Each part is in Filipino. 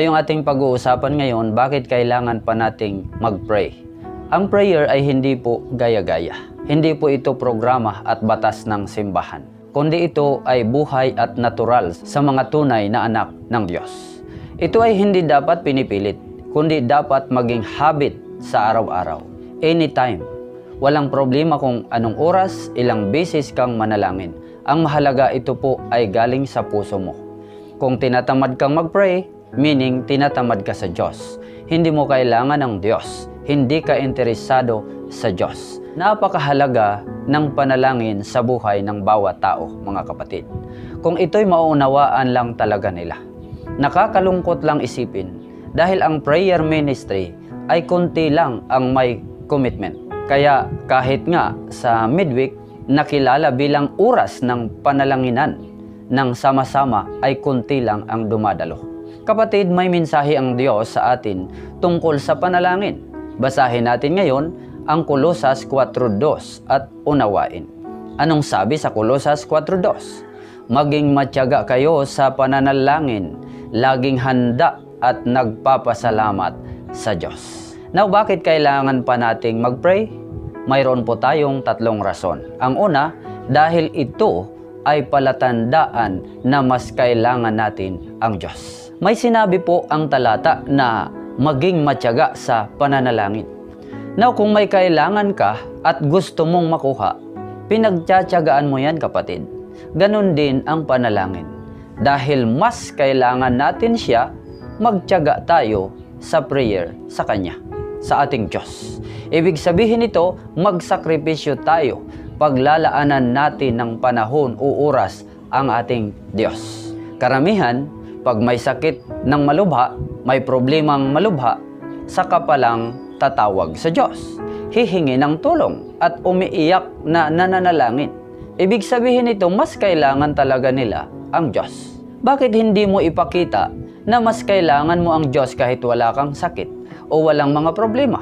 Na yung ating pag-uusapan ngayon, bakit kailangan pa nating mag-pray? Ang prayer ay hindi po gaya-gaya. Hindi po ito programa at batas ng simbahan. Kundi ito ay buhay at natural sa mga tunay na anak ng Diyos. Ito ay hindi dapat pinipilit, kundi dapat maging habit sa araw-araw. Anytime. Walang problema kung anong oras, ilang beses kang manalangin. Ang mahalaga ito po ay galing sa puso mo. Kung tinatamad kang mag-pray, meaning tinatamad ka sa Diyos. Hindi mo kailangan ng Diyos. Hindi ka interesado sa Diyos. Napakahalaga ng panalangin sa buhay ng bawat tao, mga kapatid. Kung ito'y maunawaan lang talaga nila. Nakakalungkot lang isipin dahil ang prayer ministry ay kunti lang ang may commitment. Kaya kahit nga sa midweek, nakilala bilang oras ng panalanginan ng sama-sama ay kunti lang ang dumadalo. Kapatid, may mensahe ang Diyos sa atin tungkol sa panalangin. Basahin natin ngayon ang Kolosas 4.2 at unawain. Anong sabi sa Kolosas 4.2? Maging matyaga kayo sa pananalangin, laging handa at nagpapasalamat sa Diyos. Now, bakit kailangan pa nating mag-pray? Mayroon po tayong tatlong rason. Ang una, dahil ito ay palatandaan na mas kailangan natin ang Diyos. May sinabi po ang talata na maging matyaga sa pananalangin. Now, kung may kailangan ka at gusto mong makuha, pinagtsatsagaan mo yan kapatid. Ganon din ang panalangin. Dahil mas kailangan natin siya, magtyaga tayo sa prayer sa Kanya, sa ating Diyos. Ibig sabihin nito, magsakripisyo tayo paglalaanan natin ng panahon o oras ang ating Diyos. Karamihan, pag may sakit ng malubha, may problemang malubha, saka pa lang tatawag sa Diyos. Hihingi ng tulong at umiiyak na nananalangin. Ibig sabihin nito, mas kailangan talaga nila ang Diyos. Bakit hindi mo ipakita na mas kailangan mo ang Diyos kahit wala kang sakit o walang mga problema?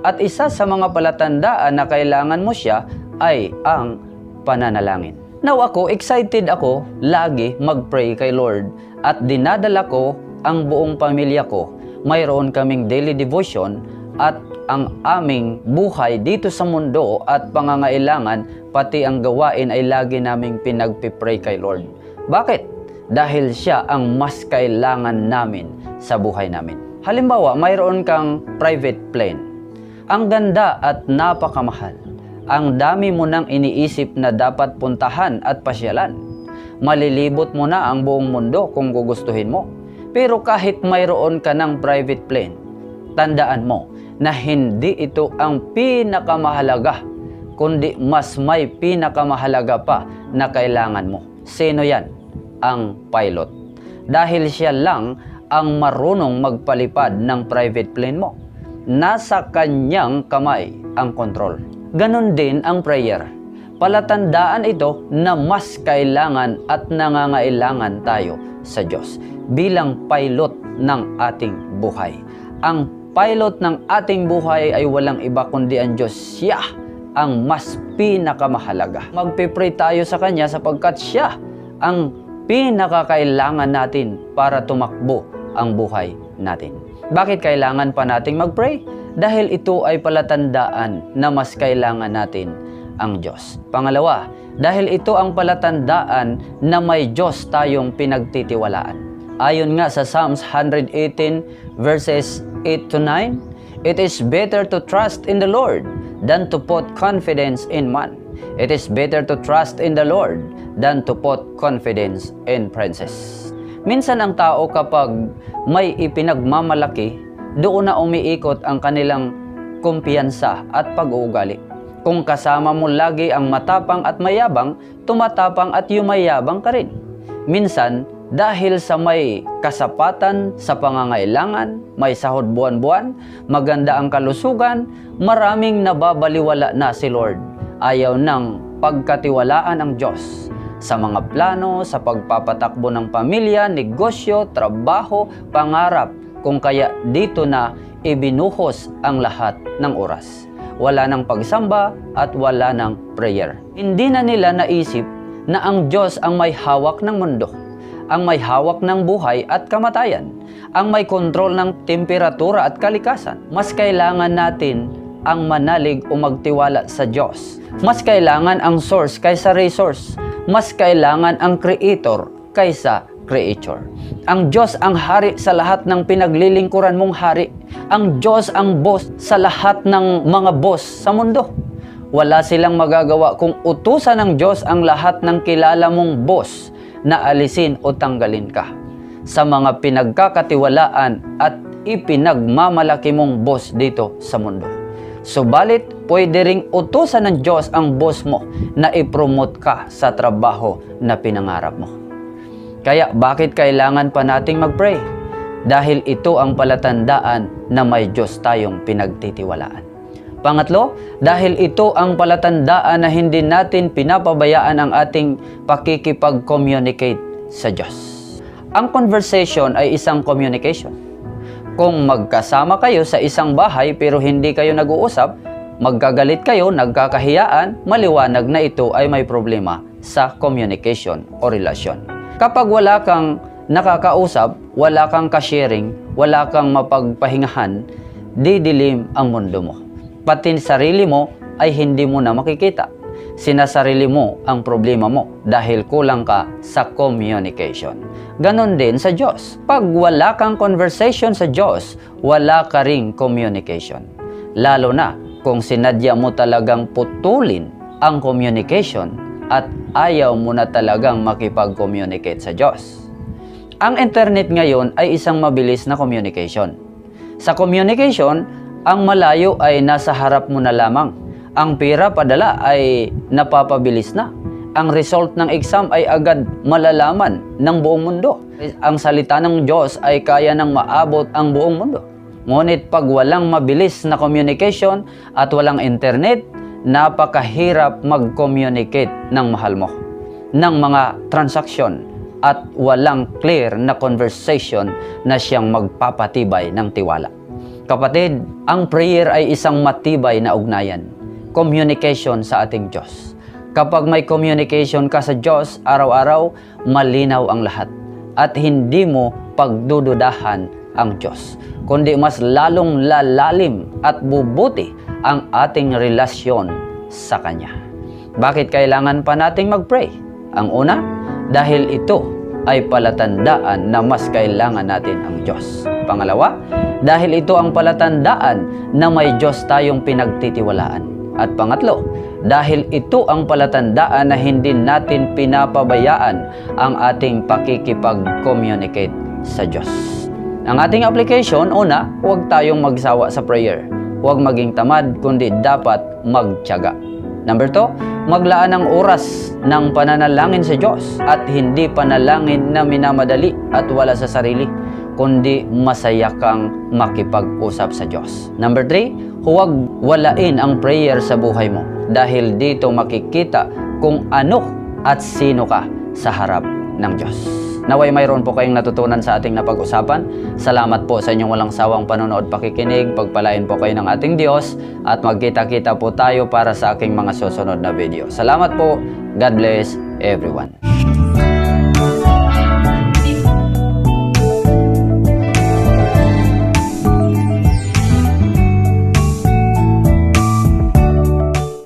At isa sa mga palatandaan na kailangan mo siya ay ang pananalangin. Now ako, excited ako lagi mag-pray kay Lord at dinadala ko ang buong pamilya ko. Mayroon kaming daily devotion at ang aming buhay dito sa mundo at pangangailangan pati ang gawain ay lagi naming pinagpipray kay Lord. Bakit? Dahil siya ang mas kailangan namin sa buhay namin. Halimbawa, mayroon kang private plane. Ang ganda at napakamahal ang dami mo nang iniisip na dapat puntahan at pasyalan. Malilibot mo na ang buong mundo kung gugustuhin mo. Pero kahit mayroon ka ng private plane, tandaan mo na hindi ito ang pinakamahalaga, kundi mas may pinakamahalaga pa na kailangan mo. Sino yan? Ang pilot. Dahil siya lang ang marunong magpalipad ng private plane mo. Nasa kanyang kamay ang control. Ganon din ang prayer. Palatandaan ito na mas kailangan at nangangailangan tayo sa Diyos bilang pilot ng ating buhay. Ang pilot ng ating buhay ay walang iba kundi ang Diyos. Siya ang mas pinakamahalaga. Magpipray tayo sa Kanya sapagkat Siya ang pinakakailangan natin para tumakbo ang buhay natin. Bakit kailangan pa nating mag-pray? Dahil ito ay palatandaan na mas kailangan natin ang Diyos. Pangalawa, dahil ito ang palatandaan na may Diyos tayong pinagtitiwalaan. Ayon nga sa Psalms 118 verses 8 to 9, It is better to trust in the Lord than to put confidence in man. It is better to trust in the Lord than to put confidence in princes. Minsan ang tao kapag may ipinagmamalaki, doon na umiikot ang kanilang kumpiyansa at pag-uugali. Kung kasama mo lagi ang matapang at mayabang, tumatapang at yumayabang ka rin. Minsan, dahil sa may kasapatan sa pangangailangan, may sahod buwan-buwan, maganda ang kalusugan, maraming nababaliwala na si Lord. Ayaw ng pagkatiwalaan ang Diyos sa mga plano, sa pagpapatakbo ng pamilya, negosyo, trabaho, pangarap, kung kaya dito na ibinuhos ang lahat ng oras. Wala ng pagsamba at wala ng prayer. Hindi na nila naisip na ang Diyos ang may hawak ng mundo ang may hawak ng buhay at kamatayan, ang may kontrol ng temperatura at kalikasan. Mas kailangan natin ang manalig o magtiwala sa Diyos. Mas kailangan ang source kaysa resource. Mas kailangan ang creator kaysa creature. Ang Diyos ang hari sa lahat ng pinaglilingkuran mong hari. Ang Diyos ang boss sa lahat ng mga boss sa mundo. Wala silang magagawa kung utusan ng Diyos ang lahat ng kilala mong boss na alisin o tanggalin ka sa mga pinagkakatiwalaan at ipinagmamalaki mong boss dito sa mundo. Subalit, pwede ring utusan ng Diyos ang boss mo na ipromote ka sa trabaho na pinangarap mo. Kaya bakit kailangan pa nating mag-pray? Dahil ito ang palatandaan na may Diyos tayong pinagtitiwalaan. Pangatlo, dahil ito ang palatandaan na hindi natin pinapabayaan ang ating pakikipag-communicate sa Diyos. Ang conversation ay isang communication. Kung magkasama kayo sa isang bahay pero hindi kayo nag-uusap, magkagalit kayo, nagkakahiyaan, maliwanag na ito ay may problema sa communication o relasyon. Kapag wala kang nakakausap, wala kang ka-sharing, wala kang mapagpahingahan, didilim ang mundo mo pati sarili mo ay hindi mo na makikita. Sinasarili mo ang problema mo dahil kulang ka sa communication. Ganon din sa Diyos. Pag wala kang conversation sa Diyos, wala ka ring communication. Lalo na kung sinadya mo talagang putulin ang communication at ayaw mo na talagang makipag-communicate sa Diyos. Ang internet ngayon ay isang mabilis na communication. Sa communication, ang malayo ay nasa harap mo na lamang. Ang pera padala ay napapabilis na. Ang result ng exam ay agad malalaman ng buong mundo. Ang salita ng Diyos ay kaya nang maabot ang buong mundo. Ngunit pag walang mabilis na communication at walang internet, napakahirap mag-communicate ng mahal mo ng mga transaksyon at walang clear na conversation na siyang magpapatibay ng tiwala. Kapatid, ang prayer ay isang matibay na ugnayan. Communication sa ating Diyos. Kapag may communication ka sa Diyos, araw-araw, malinaw ang lahat. At hindi mo pagdududahan ang Diyos. Kundi mas lalong lalalim at bubuti ang ating relasyon sa Kanya. Bakit kailangan pa nating mag-pray? Ang una, dahil ito ay palatandaan na mas kailangan natin ang Diyos. Pangalawa, dahil ito ang palatandaan na may Diyos tayong pinagtitiwalaan. At pangatlo, dahil ito ang palatandaan na hindi natin pinapabayaan ang ating pakikipag-communicate sa Diyos. Ang ating application, una, huwag tayong magsawa sa prayer. Huwag maging tamad, kundi dapat magtiyaga. Number two, maglaan ng oras ng pananalangin sa Diyos at hindi panalangin na minamadali at wala sa sarili, kundi masaya kang makipag-usap sa Diyos. Number three, huwag walain ang prayer sa buhay mo dahil dito makikita kung ano at sino ka sa harap ng Diyos. Naway mayroon po kayong natutunan sa ating napag-usapan. Salamat po sa inyong walang sawang panonood pakikinig. Pagpalain po kayo ng ating Diyos at magkita-kita po tayo para sa aking mga susunod na video. Salamat po. God bless everyone.